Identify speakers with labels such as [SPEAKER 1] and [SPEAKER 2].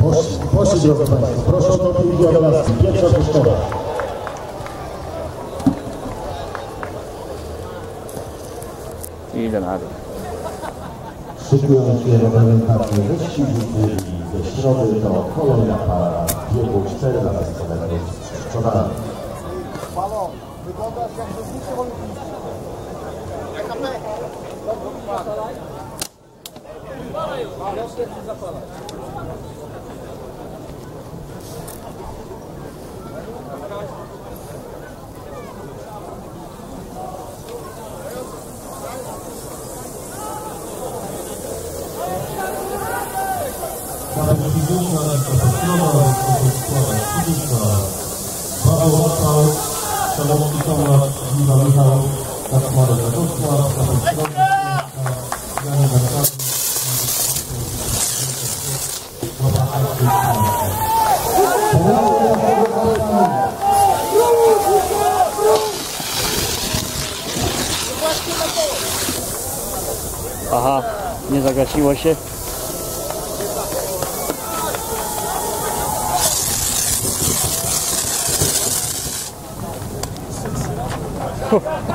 [SPEAKER 1] Poszli, drodzy Państwo. Proszę o to piłki od laski. Pierwsza puszkowa.
[SPEAKER 2] Idę na dół.
[SPEAKER 1] Szykują się reprezentacje wyścigu i ze środy to kolejna para biegu 4 na metrów z przodami.
[SPEAKER 3] Balon, wyglądasz jak zawodnicy olimpijski. Jak na mech.
[SPEAKER 1] Nawet fizyczna lekko postrona,
[SPEAKER 2] Aha, nie zagasiło się.
[SPEAKER 1] So.